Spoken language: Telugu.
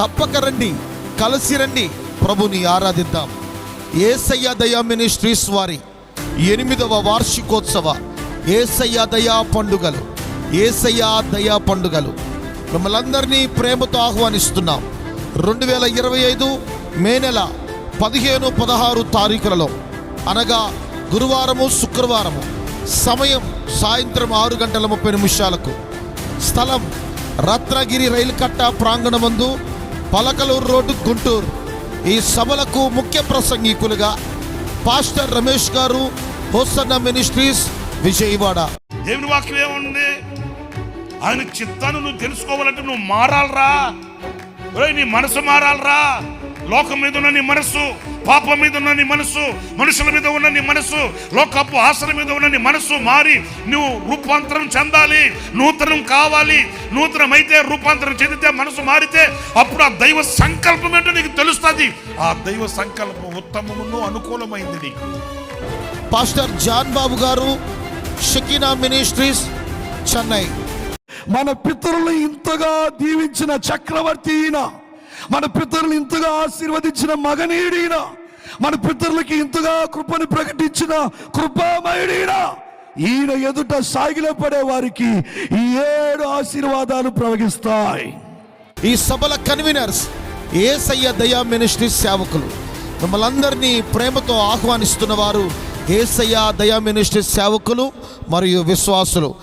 తప్పక రండి కలిసి రండి ప్రభుని ఆరాధిద్దాం. ఏసయ్య దయా మినిస్ట్రీస్ వారి ఎనిమిదవ వార్షికోత్సవ ఏసయ్య దయా పండుగలు ఏసయ్య దయా పండుగలు. మిమ్మల్ని అందరినీ ప్రేమతో ఆహ్వానిస్తున్నాం. రెండు వేల ఇరవై ఐదు మే నెల పదిహేను పదహారు తారీఖులలో అనగా గురువారము శుక్రవారము సమయం సాయంత్రం ఆరు గంటల ముప్పై నిమిషాలకు. స్థలం రత్నగిరి రైలు కట్ట ప్రాంగణమందు పలకలూరు రోడ్డు గుంటూరు. ఈ సభలకు ముఖ్య ప్రసంగికులుగా పాస్టర్ రమేష్ గారు హోసన్న మినిస్ట్రీస్ విజయవాడ. దేవుని వాక్యం ఏముంది? ఆయన చిత్తాన్ని నువ్వు తెలుసుకోవాలంటే నువ్వు మారాలరా? నీ మనసు మారాలరా? లోకం మీద ఉన్న నీ మనసు పాపం మీద ఉన్న నీ మనసు మనుషుల మీద ఉన్న నీ మనసు లోకపు ఆశల మీద ఉన్న నీ మనసు మారి నువ్వు రూపాంతరం చెందాలి నూతనం కావాలి నూతనమైతే రూపాంతరం చెందితే మనసు మారితే అప్పుడు ఆ దైవ సంకల్పం ఏంటో నీకు తెలుస్తుంది. ఆ దైవ సంకల్పం ఉత్తమమును అనుకూలమైంది నీకు. పాస్టర్ జాన్ బాబు గారు షకీనా మినిస్ట్రీస్ చెన్నై. మన పితరులు ఇంతగా దీవించిన చక్రవర్తి ఈయన. మన పితరులు ఇంతగా ఆశీర్వదించిన మగనీడీన మన పితరులకి ఇంతగా కృపను ప్రకటించిన కృపామయుడీన ఈయన ఎదుట సాగిలపడే వారికి ఈ ఏడు ఆశీర్వాదాలు ప్రవహిస్తాయి. ఈ సభల కన్వీనర్స్ ఏసయ్య దయా మినిస్ట్రీస్ సేవకులు మిమ్మల్ందరినీ ప్రేమతో ఆహ్వానిస్తున్న వారు ఏసయ్య దయా మినిస్ట్రీస్ సేవకులు మరియు విశ్వాసులు.